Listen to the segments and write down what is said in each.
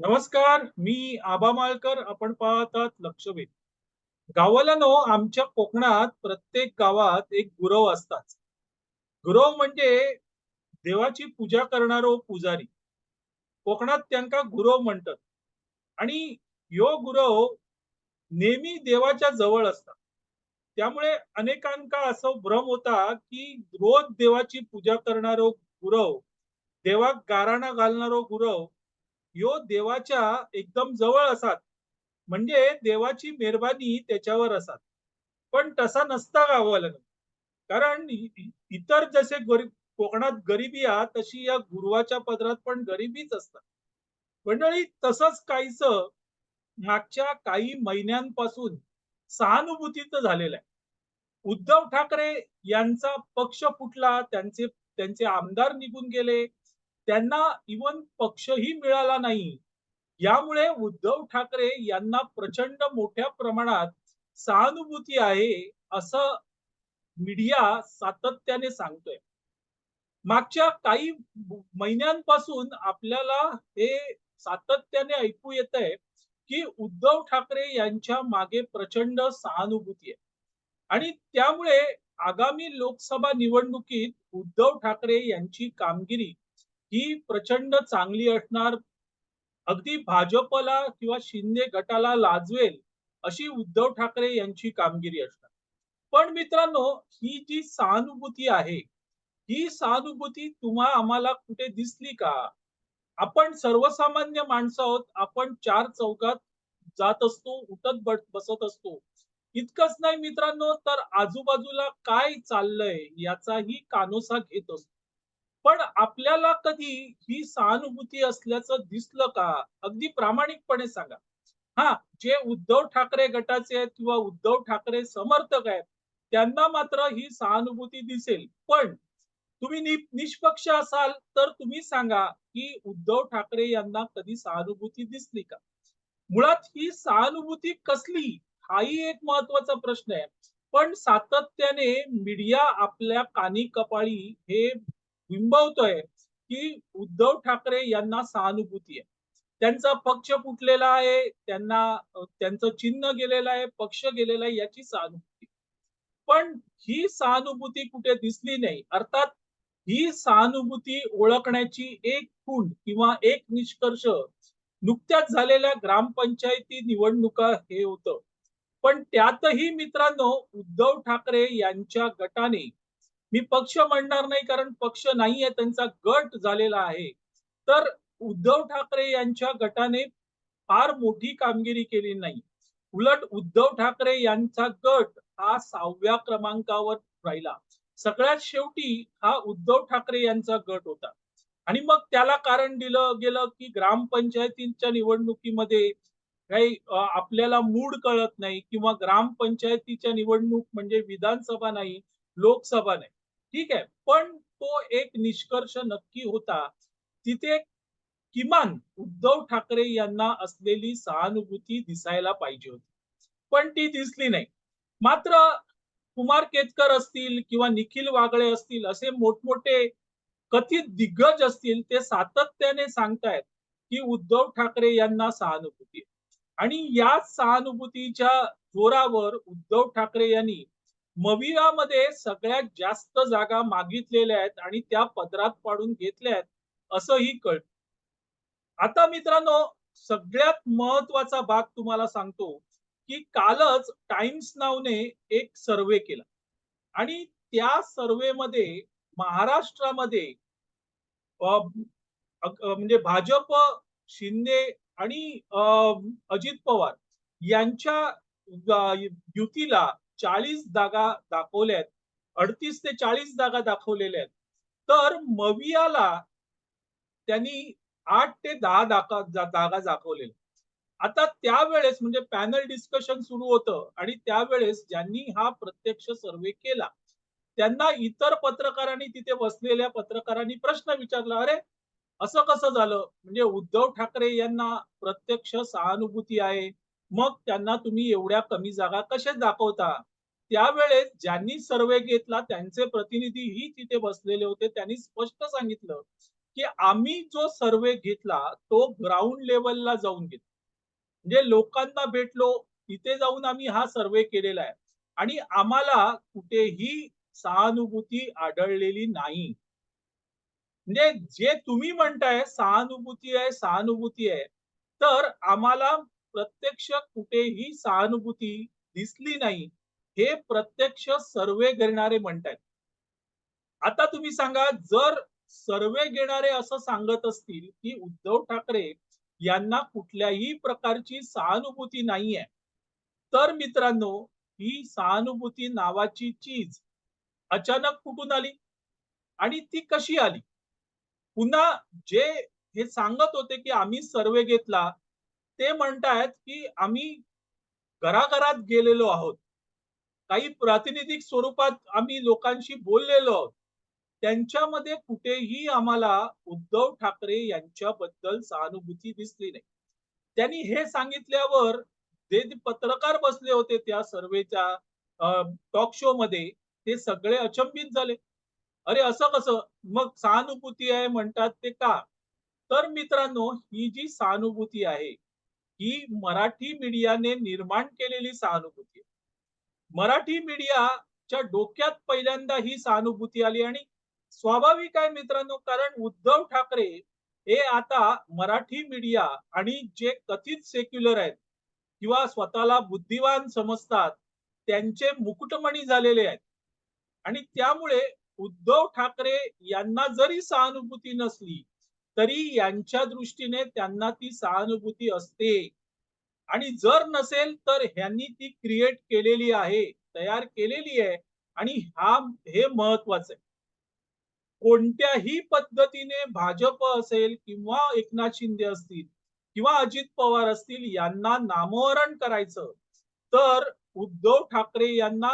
नमस्कार मी आबा माळकर. आपण पाहतात लक्षवेध. गावाला नो आमच्या कोकणात प्रत्येक गावात एक गुरव असतात. गुरव म्हणजे देवाची पूजा करणारो पुजारी. कोकणात त्यांना गुरव म्हणतात. आणि यो गुरव नेहमी देवाच्या जवळ असतात. त्यामुळे अनेकांका असं भ्रम होता की रोज देवाची पूजा करणारो गुरव देवाक गाराणा घालणारो गुरव यो देवाच्या एकदम जवळ असात म्हणजे देवाची मेहरबानी त्याच्यावर असात पण तसा नसता गावाला कारण इतर जसे गरीब कोकणात गरिबी आ तशी या गुरुवाच्या पदरात पण गरिबीच असतात. मंडळी तसंच काहीच मागच्या काही महिन्यांपासून सहानुभूतीचं झालेलं आहे. उद्धव ठाकरे यांचा पक्ष फुटला त्यांचे त्यांचे आमदार निघून गेले. त्यांना इवन पक्षही मिळाला नाही. यामुळे उद्धव ठाकरे यांना प्रचंड मोठ्या प्रमाणात सहानुभूती आहे असं मीडिया सातत्याने सांगतोय. मागच्या काही महिन्यांपासून आपल्याला हे सातत्याने ऐकू येत आहे की उद्धव ठाकरे यांच्या मागे प्रचंड सहानुभूती आहे. आणि त्यामुळे आगामी लोकसभा निवडणुकीत उद्धव ठाकरे यांची कामगिरी ही प्रचंड चांगली असणार. अगदी भाजपला किंवा शिंदे गटाला लाजवेल अशी उद्धव ठाकरे यांची कामगिरी असणार. पण मित्रांनो ही जी सहानुभूती आहे ही सहानुभूती तुम्हा आम्हाला कुठे दिसली का? आपण सर्वसामान्य माणसं आहोत आपण चार चौकात जात असतो उठत बसत असतो. इतकंच नाही मित्रांनो तर आजूबाजूला काय चाललंय याचाही कानोसा घेत असतो. पण आपल्याला कधी ही सहानुभूती असल्याचं दिसलं का? अगदी प्रामाणिकपणे सांगा. हा जे उद्धव ठाकरे गटाचे आहेत किंवा उद्धव ठाकरे समर्थक आहेत त्यांना मात्र ही सहानुभूती दिसेल. पण तुम्ही नि- निष्पक्ष असाल तर तुम्ही सांगा की उद्धव ठाकरे यांना कधी सहानुभूती दिसली का? मुळात ही सहानुभूती कसली हाही एक महत्त्वाचा प्रश्न आहे. पण सातत्याने मीडिया आपल्या कानी कपाळी हे बिंबवतोय की उद्धव ठाकरे यांना सहानुभूती आहे. त्यांचा पक्ष फुटलेला आहे त्यांना त्यांचं चिन्ह गेलेलं आहे पक्ष गेलेला आहे याची सहानुभूती. पण ही सहानुभूती कुठे दिसली नाही. अर्थात ही सहानुभूती ओळखण्याची एक खूण किंवा एक निष्कर्ष नुकत्याच झालेल्या ग्रामपंचायती निवडणुका हे होतं. पण त्यातही मित्रांनो उद्धव ठाकरे यांच्या गटाने मी पक्ष म्हणणार नाही कारण पक्ष नाहीये त्यांचा गट झालेला आहे. तर उद्धव ठाकरे यांच्या गटाने फार मोठी कामगिरी केली नाही. उलट उद्धव ठाकरे यांचा गट हा सहाव्या क्रमांकावर राहिला. सगळ्यात शेवटी हा उद्धव ठाकरे यांचा गट होता. आणि मग त्याला कारण दिलं गेलं की ग्रामपंचायतींच्या निवडणुकीमध्ये काही आपल्याला मूड कळत नाही किंवा ग्रामपंचायतीच्या निवडणूक म्हणजे विधानसभा नाही लोकसभा नाही. ठीक आहे. पण तो एक निष्कर्ष नक्की होता. तिथे किमान उद्धव ठाकरे यांना असलेली सहानुभूती दिसायला पाहिजे होती. पण ती दिसली नाही. मात्र कुमार केतकर असतील किंवा निखिल वागळे असतील असे मोठमोठे कथित दिग्गज असतील ते सातत्याने सांगतायत की उद्धव ठाकरे यांना सहानुभूती आणि या सहानुभूतीच्या जोरावर उद्धव ठाकरे यांनी मविरामध्ये सगळ्यात जास्त जागा मागितलेल्या आहेत आणि त्या पदरात पाडून घेतल्या आहेत असंही कळत. आता मित्रांनो सगळ्यात महत्त्वाचा भाग तुम्हाला सांगतो की कालच टाइम्स नावने एक सर्वे केला. आणि त्या सर्वेमध्ये महाराष्ट्रामध्ये म्हणजे भाजप शिंदे आणि अजित पवार यांच्या युतीला चाळीस जागा दाखवल्या आहेत अडतीस ते चाळीस जागा दाखवलेल्या आहेत. तर मवियाला त्यांनी आठ ते दहा दाखा जागा दाखवलेल्या आता त्यावेळेस म्हणजे पॅनल डिस्कशन सुरू होतं आणि त्यावेळेस ज्यांनी हा प्रत्यक्ष सर्वे केला त्यांना इतर पत्रकारांनी तिथे बसलेल्या पत्रकारांनी प्रश्न विचारला अरे असं कसं झालं? म्हणजे उद्धव ठाकरे यांना प्रत्यक्ष सहानुभूती आहे मग त्यांना तुम्ही एवढ्या कमी जागा कशा दाखवता त्यावेळेस ज्यांनी सर्वे घेतला त्यांचे प्रतिनिधी ही तिथे बसलेले होते त्यांनी स्पष्ट सांगितलं की आम्ही जो सर्वे घेतला तो ग्राउंड लेवलला जाऊन घेतला. म्हणजे लोकांना भेटलो, तिथे जाऊन आम्ही हा सर्वे केलेला आहे आणि आम्हाला कुठेही सहानुभूती आढळलेली नाही. म्हणजे जे तुम्ही म्हणताय सहानुभूती आहे, सहानुभूती आहे, तर आम्हाला प्रत्यक्ष कुठेही सहानुभूती दिसली नाही. हे प्रत्यक्ष सर्वे घेणारे म्हणतात आता तुम्ही सांगा जर सर्वे घेणारे असं सांगत असतील, की उद्धव ठाकरे यांना कुठल्याही प्रकारची सहानुभूती नाहीये. तर मित्रांनो, ही सहानुभूती नावाची चीज अचानक कुठून आली? आणि ती कशी आली? पुन्हा जे हे सांगत होते, की आम्ही सर्वे घेतला, ते म्हणतायत, की आम्ही घराघरात गेलेलो आहोत. काही प्रातिनिधिक स्वरूपात आम्ही लोकांशी बोललेलो आहोत. त्यांच्यामध्ये कुठेही आम्हाला उद्धव ठाकरे यांच्याबद्दल सहानुभूती दिसली नाही. त्यांनी हे सांगितल्यावर जे पत्रकार बसले होते त्या सर्वेच्या टॉक शो मध्ये ते सगळे अचंबित झाले. अरे असं कसं? मग सहानुभूती आहे म्हणतात ते का? तर मित्रांनो, ही जी सहानुभूती आहे, ही मराठी मीडियाने निर्माण केलेली सहानुभूती मराठी मीडियाच्या डोक्यात पहिल्यांदा ही सहानुभूती आली आणि स्वाभाविक आहे मित्रांनो, कारण उद्धव ठाकरे हे आता मराठी मीडिया आणि जे कथित सेक्युलर आहेत किंवा स्वतःला बुद्धिवान समजतात, त्यांचे मुकुटमणी झालेले आहेत. आणि त्यामुळे उद्धव ठाकरे यांना जरी सहानुभूती नसली, तरी यांच्या दृष्टीने त्यांना ती सहानुभूती असते. आणि जर नसेल तर ह्यांनी ती क्रिएट केलेली आहे, तयार केलेली आहे आणि हा हे महत्वाचं आहे. कोणत्याही पद्धतीने भाजप असेल किंवा एकनाथ शिंदे असतील किंवा अजित पवार असतील यांना नामोहरण करायचं, तर उद्धव ठाकरे यांना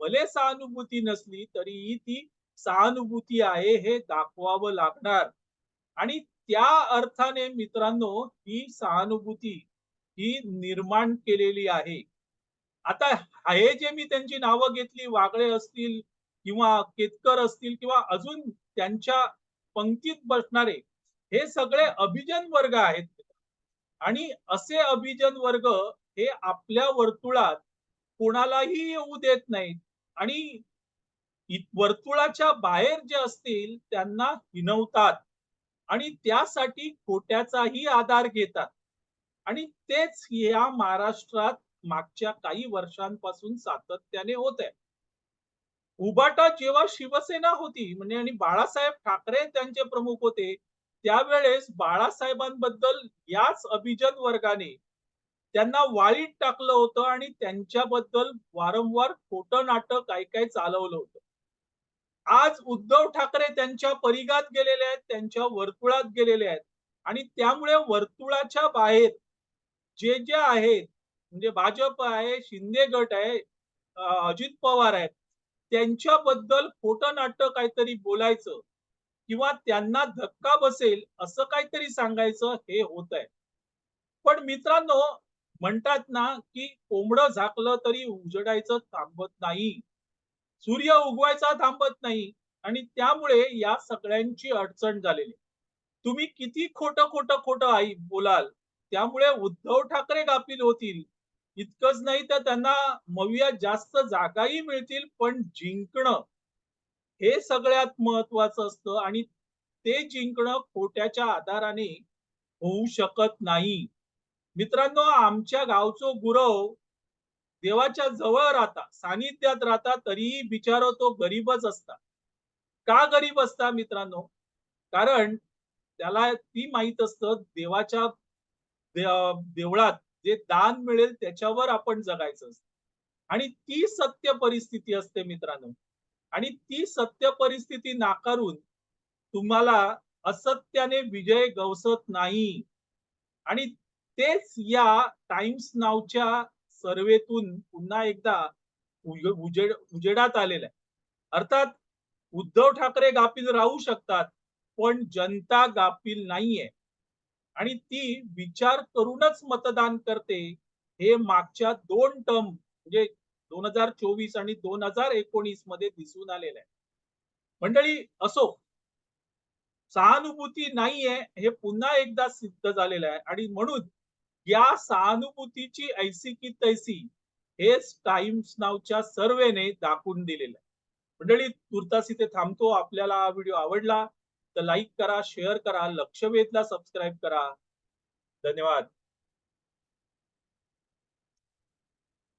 भले सहानुभूती नसली तरीही ती सहानुभूती आहे हे दाखवावं लागणार. आणि त्या अर्थाने मित्रांनो ही सहानुभूती ही निर्माण केलेली आहे. आता हे जे मी त्यांची नावं घेतली वागळे असतील किंवा केतकर असतील किंवा अजून त्यांच्या पंक्तीत बसणारे हे सगळे अभिजन वर्ग आहेत. आणि असे अभिजन वर्ग हे आपल्या वर्तुळात कोणालाही येऊ देत नाहीत आणि वर्तुळाच्या बाहेर जे असतील त्यांना हिनवतात आणि त्यासाठी खोट्याचाही आधार घेतात. आणि तेच या महाराष्ट्रात मागच्या काही वर्षांपासून सातत्याने होत आहे उबाटा जेव्हा शिवसेना होती म्हणजे आणि बाळासाहेब ठाकरे त्यांचे प्रमुख होते त्यावेळेस बाळासाहेबांबद्दल याच अभिजन वर्गाने त्यांना वाळीत टाकलं होतं आणि त्यांच्याबद्दल वारंवार खोटं नाटक काय काय चालवलं होतं. आज उद्धव ठाकरे त्यांच्या परिघात गेलेले आहेत त्यांच्या वर्तुळात गेलेले आहेत. आणि त्यामुळे वर्तुळाच्या बाहेर जे जे आहेत म्हणजे भाजप आहे शिंदे गट आहे अजित पवार आहेत त्यांच्याबद्दल खोटं नाटक काहीतरी बोलायचं किंवा त्यांना धक्का बसेल असं काहीतरी सांगायचं हे होत आहे. पण मित्रांनो म्हणतात ना की कोंबडं झाकलं तरी उजडायचं थांबत नाही. सूर्य उगवायचा थांबत नाही आणि त्यामुळे या सगळ्यांची अडचण झालेली. तुम्ही किती खोटं खोटं खोटं आई बोलाल त्यामुळे उद्धव ठाकरे गाफील होतील. इतकंच नाही तर त्यांना मविया जास्त जागाही मिळतील पण जिंकणं हे सगळ्यात महत्वाचं असतं आणि ते जिंकणं खोट्याच्या आधाराने होऊ शकत नाही. मित्रांनो आमच्या गावचो गुरव देवाच्या जवळ राहता सानिध्यात राहता तरीही बिचारो तो गरीबच असता. का गरीब असता मित्रांनो? कारण त्याला ती माहीत असतं देवाच्या देवळात जे दान मिळेल त्याच्यावर आपण जगायचं असतं. आणि ती सत्य परिस्थिती असते मित्रांनो. आणि ती सत्य परिस्थिती नाकारून तुम्हाला असत्याने विजय गवसत नाही. आणि तेच या टाइम्स नावच्या सर्वेतून पुन्हा एकदा उजेड उजेडात आलेलं आहे. अर्थात उद्धव ठाकरे गाफील राहू शकतात पण जनता गाफील नाहीये. आणि ती विचार करूनच मतदान करते हे मागच्या दोन टर्म म्हणजे दोन हजार चोवीस आणि दोन हजार एकोणीसमध्ये दिसून आलेलं आहे. मंडळी असो सहानुभूती नाहीये हे पुन्हा एकदा सिद्ध झालेलं आहे. आणि म्हणून या सहानुभूतीची ऐसी की तैसी हेच टाइम्स नावच्या सर्वेने दाखवून दिलेलं आहे. मंडळी तुर्तास इथे थांबतो. आपल्याला हा व्हिडिओ आवडला तर लाईक करा शेअर करा लक्ष वेधला सबस्क्राईब करा. धन्यवाद.